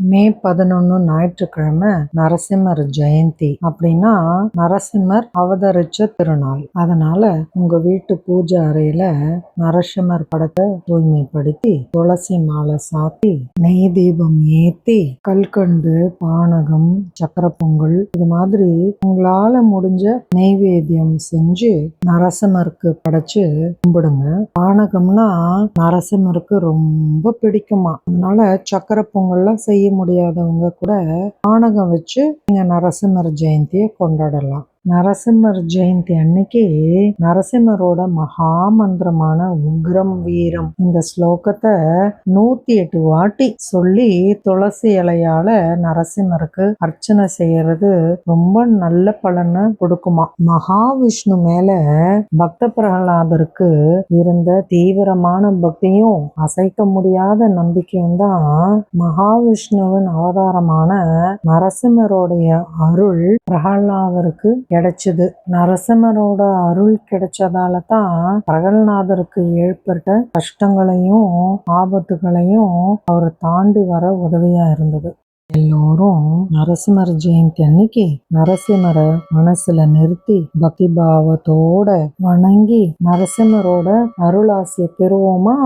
மே பதினொன்னு ஞாயிற்றுக்கிழமை நரசிம்மர் ஜெயந்தி. அப்படின்னா நரசிம்மர் அவதரிச்ச திருநாள். அதனால உங்க வீட்டு பூஜை அறையில நரசிம்மர் படத்தை தூய்மைப்படுத்தி துளசி மாலை சாத்தி நெய் தீபம் ஏத்தி கல்கண்டு பானகம் சக்கர பொங்கல் இது மாதிரி உங்களால முடிஞ்ச நெய்வேத்தியம் செஞ்சு நரசிம்மருக்கு படைச்சு கும்பிடுங்க. பானகம்னா நரசிம்மருக்கு ரொம்ப பிடிக்குமா? அதனால சக்கரை பொங்கல்லாம் செய்ய முடியாதவங்க கூட பானகம் வச்சு நீங்கள் நரசிம்மர் ஜெயந்தியை கொண்டாடலாம். நரசிம்மர் ஜெயந்தி அன்னைக்கு நரசிம்மரோட மகா மந்திரமான உக்ரம் வீரம் இந்த ஸ்லோகத்தை நூத்தி எட்டு வாட்டி சொல்லி துளசி இலையால நரசிம்மருக்கு அர்ச்சனை செய்யறது ரொம்ப நல்ல பலனை கொடுக்குமா. மகாவிஷ்ணு மேல பக்த பிரகலாதருக்கு இருந்த தீவிரமான பக்தியும் அசைக்க முடியாத நம்பிக்கையும் தான் மகாவிஷ்ணுவின் அவதாரமான நரசிம்மருடைய அருள் பிரகலாதருக்கு கிடைச்சது. நரசிம்மரோட அருள் கிடைச்சதால தான் பிரகல்நாதருக்கு ஏற்பட்ட கஷ்டங்களையும் ஆபத்துகளையும் அவர் தாண்டி வர உதவியா இருந்தது. எல்லோரும் நரசிம்மர் ஜெயந்தி அன்னைக்கு நரசிம்மரை மனசுல நிறுத்தி பக்தி பாவத்தோட வணங்கி நரசிம்மரோட அருளாசிய பெறுவோமா?